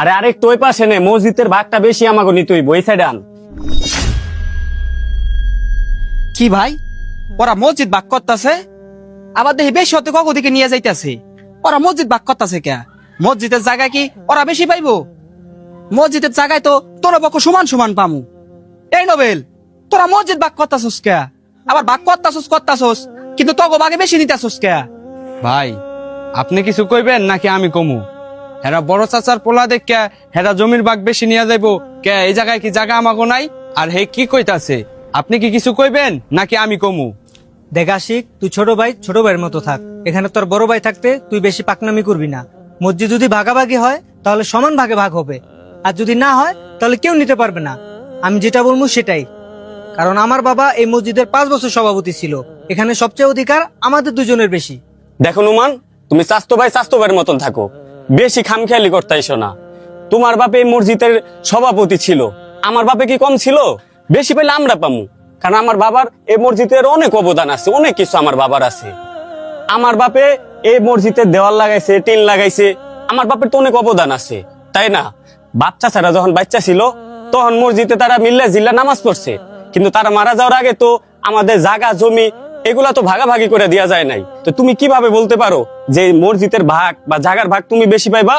আরে আরেকটু ওই পাশে নে মসজিদের ভাগটা বেশি আমাকে নিতে হইব এই সাইডে আন। কি ভাই? ওরা মসজিদ বাক করতেছে? আবার দেখি বেশি হতে কখন দিকে নিয়ে যাইতেছে? ওরা মসজিদ বাক করতেছে কে? মসজিদের জায়গা কি ওরা বেশি পাইবো? মসজিদের জায়গায় তো তোর পক্ষ সমান সমান পামু। এই নোবেল তোরা মসজিদ বাক করতাছস কে? আবার বাক করতাছস করতাছস কিন্তু তগো বাগে বেশি নিতাছস কে? ভাই আপনি কিছু কইবেন নাকি আমি কমু? হেরা বড় চাচার পোলা দেখে হেরা জমির বাগ বেশি নিয়ে যাইবো। কে এই জায়গায় কি জায়গা আমাগো নাই? আর হে কি কইতাছে? আপনি কি কিছু কইবেন নাকি আমি কমু? দেখ আশিক তুই ছোট ভাই ছোট ভাইয়ের মতো থাক। এখানে তোর বড় ভাই থাকতে তুই বেশি পাকনামি করবি না। মসজিদ যদি ভাগাভাগি হয় তাহলে সমান ভাগে ভাগ হবে। আর যদি না হয় তাহলে কেউ নিতে পারবে না। আমি যেটা বলব সেটাই। কারণ আমার বাবা এই মসজিদের পাঁচ বছর সভাপতি ছিল। এখানে সবচেয়ে অধিকার আমাদের দুজনের বেশি। দেখো নুমান তুমি স্বাস্থ্য ভাই স্বাস্থ্য ভাইয়ের মতন থাকো। বেশি খামখেয়ালি করতেইছো না। তোমার বাপে এই মসজিদের সভাপতি ছিল। আমার বাপে কি কম ছিল? বেশি পেলে আমরা পামু। কারণ আমার বাবার এই মসজিদের অনেক অবদান আছে, অনেক কিছু আমার বাবার আছে। আমার বাপে এই মসজিদের দেওয়াল লাগাইছে, টিন লাগাইছে, আমার বাপের তো অনেক অবদান আছে, তাই না? বাচ্চা ছাড়া যখন বাচ্চা ছিল, তখন মসজিদে তারা মিল্লা জিল্লা নামাজ পড়ছে। কিন্তু তারা মারা যাওয়ার আগে তো আমাদের জাগা জমি এগুলা তো ভাগাভাগি করে দেওয়া যায় নাই। তো তুমি কীভাবে বলতে পারো যে মসজিদের ভাগ বা জাগার ভাগ তুমি বেশি পাইবা?